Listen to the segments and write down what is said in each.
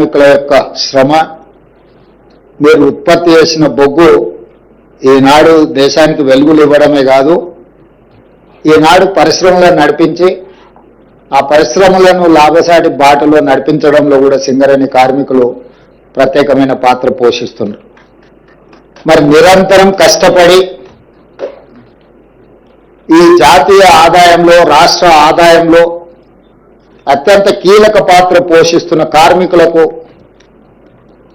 కార్మికుల యొక్క శ్రమ మీరు ఉత్పత్తి చేసిన బొగ్గు ఈనాడు దేశానికి వెలుగులు ఇవ్వడమే కాదు ఈనాడు పరిశ్రమలను నడిపించి ఆ పరిశ్రమలను లాభసాటి బాటలో నడిపించడంలో కూడా సింగరేణి కార్మికులు ప్రత్యేకమైన పాత్ర పోషిస్తున్నారు. మరి నిరంతరం కష్టపడి ఈ జాతీయ ఆదాయంలో రాష్ట్ర ఆదాయంలో అత్యంత కీలక పాత్ర పోషిస్తున్న కార్మికులకు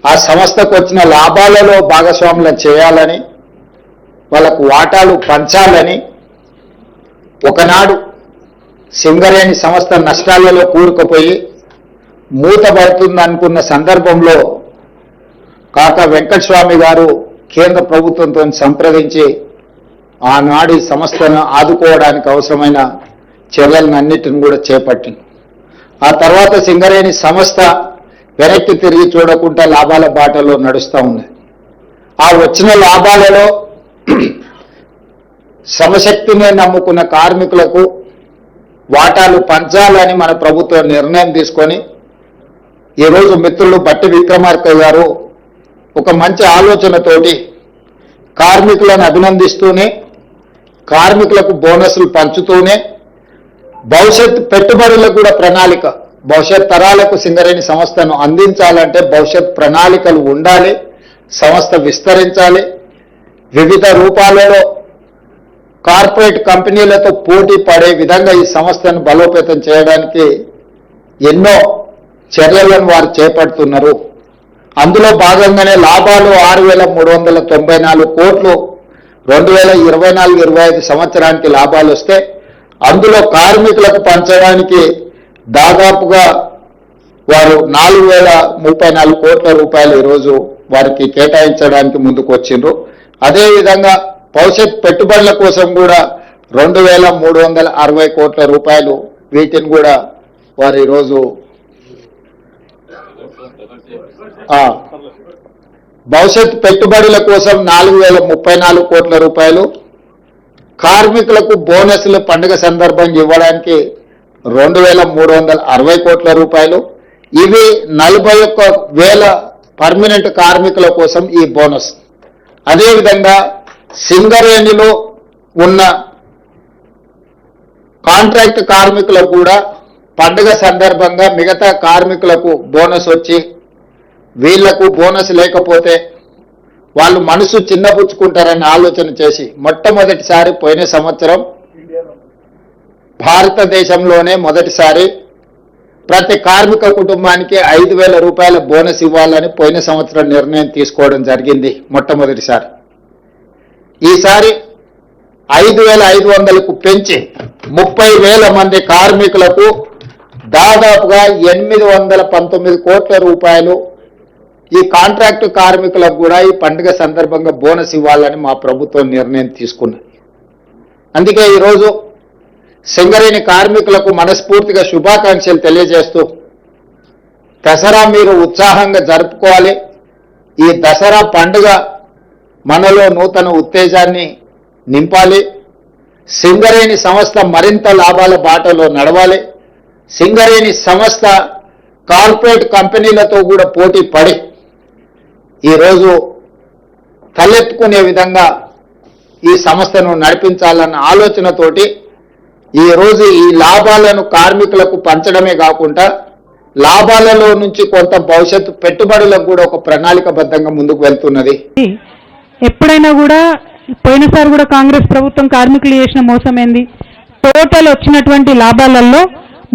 ఆ సంస్థకు వచ్చిన లాభాలలో భాగస్వాములను చేయాలని వాళ్ళకు వాటాలు పంచాలని ఒకనాడు సింగరేణి సంస్థ నష్టాలలో కూరుకుపోయి మూతబడుతుందనుకున్న సందర్భంలో కాక వెంకటస్వామి గారు కేంద్ర ప్రభుత్వంతో సంప్రదించి ఆనాడు సంస్థను ఆదుకోవడానికి అవసరమైన చర్యలన్నిటిని కూడా చేపట్టింది. ఆ తర్వాత సింగరేణి సంస్థ వెనక్కి తిరిగి చూడకుండా లాభాల బాటలో నడుస్తూ ఉంది. ఆ వచ్చిన లాభాలలో శ్రమశక్తిని నమ్ముకున్న కార్మికులకు వాటాలు పంచాలని మన ప్రభుత్వం నిర్ణయం తీసుకొని ఈరోజు మిత్రులు బట్టి విక్రమార్క గారు ఒక మంచి ఆలోచనతోటి కార్మికులను అభినందిస్తూనే కార్మికులకు బోనస్లు పంచుతూనే భవిష్యత్ పెట్టుబడులకు కూడా ప్రణాళిక. భవిష్యత్ తరాలకు సింగరేణి సంస్థను అందించాలంటే భవిష్యత్ ప్రణాళికలు ఉండాలి సంస్థ విస్తరించాలి. వివిధ రూపాలలో కార్పొరేట్ కంపెనీలతో పోటీ పడే విధంగా ఈ సంస్థను బలోపేతం చేయడానికి ఎన్నో చర్యలను వారు చేపడుతున్నారు. అందులో భాగంగానే లాభాలు ఆరు వేల మూడు వందల తొంభై నాలుగు కోట్లు రెండు వేల ఇరవై నాలుగు ఇరవై ఐదు సంవత్సరానికి లాభాలు వస్తే అందులో కార్మికులకు పంచడానికి దాదాపుగా వారు నాలుగు వేల ముప్పై నాలుగు కోట్ల రూపాయలు ఈరోజు వారికి కేటాయించడానికి ముందుకు వచ్చిండ్రు అదేవిధంగా భవిష్యత్ పెట్టుబడుల కోసం కూడా రెండు వేల మూడు వందల అరవై కోట్ల రూపాయలు వీటిని కూడా వారు ఈరోజు భవిష్యత్ పెట్టుబడుల కోసం నాలుగు వేల ముప్పై నాలుగు కోట్ల రూపాయలు కార్మికులకు బోనస్లు పండుగ సందర్భంగా ఇవ్వడానికి రెండు వేల మూడు వందల అరవై కోట్ల రూపాయలు. ఇవి నలభై ఒక్క వేల పర్మనెంట్ కార్మికుల కోసం ఈ బోనస్. అదేవిధంగా సింగరేణిలో ఉన్న కాంట్రాక్ట్ కార్మికులకు కూడా పండుగ సందర్భంగా మిగతా కార్మికులకు బోనస్ వచ్చి వీళ్ళకు బోనస్ లేకపోతే వాళ్ళు మనసు చిన్నపుచ్చుకుంటారని ఆలోచన చేసి మొట్టమొదటిసారి పోయిన సంవత్సరం భారతదేశంలోనే మొదటిసారి ప్రతి కార్మిక కుటుంబానికి ఐదు వేల రూపాయల బోనస్ ఇవ్వాలని పోయిన సంవత్సరం నిర్ణయం తీసుకోవడం జరిగింది మొట్టమొదటిసారి. ఈసారి ఐదు వేల ఐదు వందలకు పెంచి ముప్పై వేల మంది కార్మికులకు దాదాపుగా ఎనిమిది వందల పంతొమ్మిది కోట్ల రూపాయలు ఈ కాంట్రాక్టు కార్మికులకు కూడా ఈ పండుగ సందర్భంగా బోనస్ ఇవ్వాలని మా ప్రభుత్వం నిర్ణయం తీసుకున్నది. అందుకే ఈరోజు సింగరేణి కార్మికులకు మనస్ఫూర్తిగా శుభాకాంక్షలు తెలియజేస్తూ దసరా మీరు ఉత్సాహంగా జరుపుకోవాలి. ఈ దసరా పండుగ మనలో నూతన ఉత్తేజాన్ని నింపాలి. సింగరేణి సంస్థ మరింత లాభాల బాటలో నడవాలి. సింగరేణి సంస్థ కార్పొరేట్ కంపెనీలతో కూడా పోటీ పడి ఈరోజు తలెత్తుకునే విధంగా ఈ సంస్థను నడిపించాలన్న ఆలోచనతోటి ఈ రోజు ఈ లాభాలను కార్మికులకు పంచడమే కాకుండా లాభాలలో నుంచి కొంత భవిష్యత్తు పెట్టుబడులకు కూడా ఒక ప్రణాళికబద్ధంగా ముందుకు వెళ్తున్నది. ఎప్పుడైనా కూడా పోయినసారి కూడా కాంగ్రెస్ ప్రభుత్వం కార్మికులు చేసిన మోసం ఏంది టోటల్ వచ్చినటువంటి లాభాలలో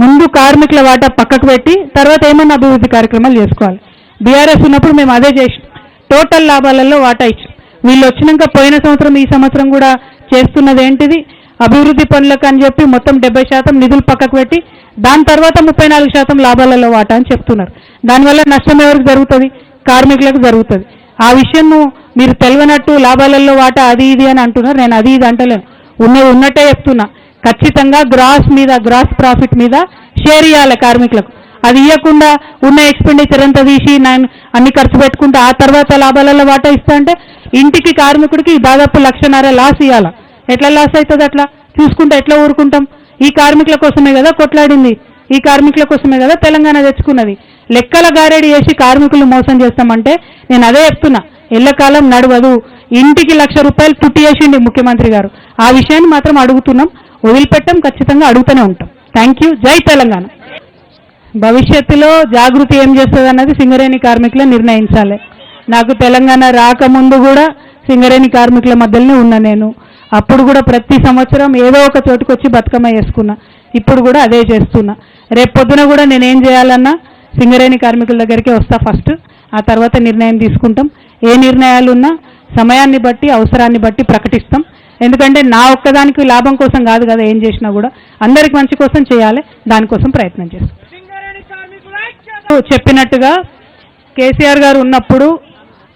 ముందు కార్మికుల వాటా పక్కకు పెట్టి తర్వాత ఏమన్నా అభివృద్ధి కార్యక్రమాలు చేసుకోవాలి. బీఆర్ఎస్ ఉన్నప్పుడు మేము అదే చేసినాం. టోటల్ లాభాలలో వాటా ఇచ్చాం వీళ్ళు వచ్చినాక పోయిన సంవత్సరం ఈ సంవత్సరం కూడా చేస్తున్నది ఏంటిది? అభివృద్ధి పనులకు అని చెప్పి మొత్తం డెబ్బై శాతం నిధులు పక్కకు పెట్టి దాని తర్వాత ముప్పై నాలుగు శాతం లాభాలలో వాటా అని చెప్తున్నారు. దానివల్ల నష్టం ఎవరికి జరుగుతుంది? కార్మికులకు జరుగుతుంది. ఆ విషయం మీరు తెలియనట్టు లాభాలలో వాటా అది ఇది అని అంటున్నారు. నేను అది ఇది అంటలేను. ఉన్నది ఉన్నట్టే చెప్తున్నా. ఖచ్చితంగా గ్రాస్ మీద గ్రాస్ ప్రాఫిట్ మీద షేర్ ఇవ్వాలి కార్మికులకు. అది ఇవ్వకుండా ఉన్న ఎక్స్పెండిచర్ అంతా తీసి నేను అన్ని ఖర్చు పెట్టుకుంటే ఆ తర్వాత లాభాలలో వాటా ఇస్తా అంటే ఇంటికి కార్మికుడికి దాదాపు లక్షన్నర లాస్ ఇవ్వాల ఎట్లా లాస్ అవుతుంది అట్లా? చూసుకుంటే ఎట్లా ఊరుకుంటాం? ఈ కార్మికుల కోసమే కదా కొట్లాడింది. ఈ కార్మికుల కోసమే కదా తెలంగాణ తెచ్చుకున్నది. లెక్కల గారెడి చేసి కార్మికులు మోసం చేస్తామంటే నేను అదే చెప్తున్నా. ఎల్లకాలం నడవదు. ఇంటికి లక్ష రూపాయలు పుట్టి చేసిండి ముఖ్యమంత్రి గారు. ఆ విషయాన్ని మాత్రం అడుగుతున్నాం. వదిలిపెట్టం. ఖచ్చితంగా అడుగుతూనే ఉంటాం. థ్యాంక్ యూ జై తెలంగాణ. భవిష్యత్తులో జాగృతి ఏం చేస్తుంది అన్నది సింగరేణి కార్మికులు నిర్ణయించాలి. నాకు తెలంగాణ రాకముందు కూడా సింగరేణి కార్మికుల మధ్యలోనే ఉన్నా నేను. అప్పుడు కూడా ప్రతి సంవత్సరం ఏదో ఒక చోటుకు వచ్చి బతుకమ్మ వేసుకున్నా. ఇప్పుడు కూడా అదే చేస్తున్నా. రేపు పొద్దున కూడా నేనేం చేయాలన్నా సింగరేణి కార్మికుల దగ్గరికి వస్తా ఫస్ట్. ఆ తర్వాత నిర్ణయం తీసుకుంటాం. ఏ నిర్ణయాలు ఉన్నా సమయాన్ని బట్టి అవసరాన్ని బట్టి ప్రకటిస్తాం. ఎందుకంటే నా ఒక్కదానికి లాభం కోసం కాదు కదా ఏం చేసినా కూడా. అందరికి మంచి కోసం చేయాలి. దానికోసం ప్రయత్నం చేస్తాం. చెప్పినట్టుగా కేసీఆర్ గారు ఉన్నప్పుడు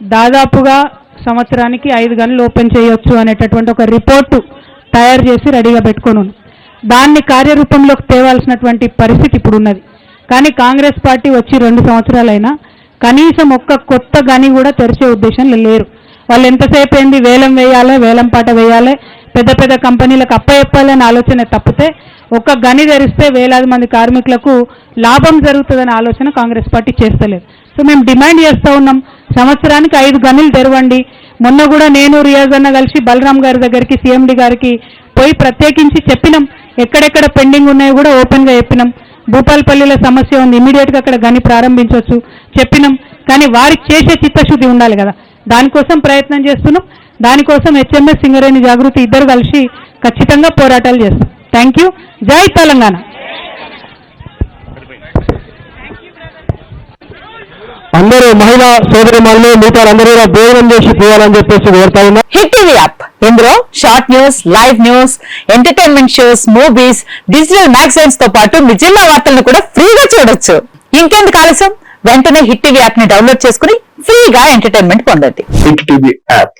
దాదాపుగా సంవత్సరానికి ఐదు గనులు ఓపెన్ చేయొచ్చు అనేటటువంటి ఒక రిపోర్టు తయారు చేసి రెడీగా పెట్టుకొని దాన్ని కార్యరూపంలోకి తేవాల్సినటువంటి పరిస్థితి ఇప్పుడు ఉన్నది కానీ కాంగ్రెస్ పార్టీ వచ్చి రెండు సంవత్సరాలైనా కనీసం ఒక్క కొత్త గని కూడా తెరిచే ఉద్దేశంలో లేరు. వాళ్ళు ఎంతసేపు ఏంది వేలం వేయాలి వేలం పాట వేయాలి పెద్ద పెద్ద కంపెనీలకు అప్పచెప్పాలని ఆలోచన తప్పితే ఒక్క గని ధరిస్తే వేలాది మంది కార్మికులకు లాభం జరుగుతుందనే ఆలోచన కాంగ్రెస్ పార్టీ చేస్తలేదు. సో మేము డిమాండ్ చేస్తూ ఉన్నాం సంవత్సరానికి ఐదు గనులు తెరవండి. మొన్న కూడా నేను రియాజ్ అన్న కలిసి బలరాం గారి దగ్గరికి సీఎండి గారికి పోయి ప్రత్యేకించి చెప్పినాం. ఎక్కడెక్కడ పెండింగ్ ఉన్నాయో కూడా ఓపెన్గా చెప్పినాం. భూపాలపల్లిలో సమస్య ఉంది ఇమీడియట్గా అక్కడ గని ప్రారంభించవచ్చు చెప్పినాం. కానీ వారికి చేసే చిత్తశుద్ధి ఉండాలి కదా. దానికోసం ప్రయత్నం చేస్తున్నాం. దానికోసం హెచ్ఎంఎస్ సింగరేణి జాగృతి ఇద్దరు కలిసి ఖచ్చితంగా పోరాటాలు చేస్తాం. థ్యాంక్ యూ జై తెలంగాణ. అందరూ మహిళా సోదరి మహిళలు మిగతా అందరూ భోజనం చేసి పోవాలని చెప్పేసి కోరుతా ఉన్నా. Hit TV app. ఇందులో short news live news entertainment shows movies digital మ్యాగజైన్స్తో పాటు మీ జిల్లా వార్తలను కూడా ఫ్రీగా చూడొచ్చు. ఇంకెందుకు ఆలస్యం? వెంటనే హిట్ టీవీ యాప్ని డౌన్లోడ్ చేసుకుని ఫ్రీగా ఎంటర్టైన్మెంట్ పొందండి. Hit TV app.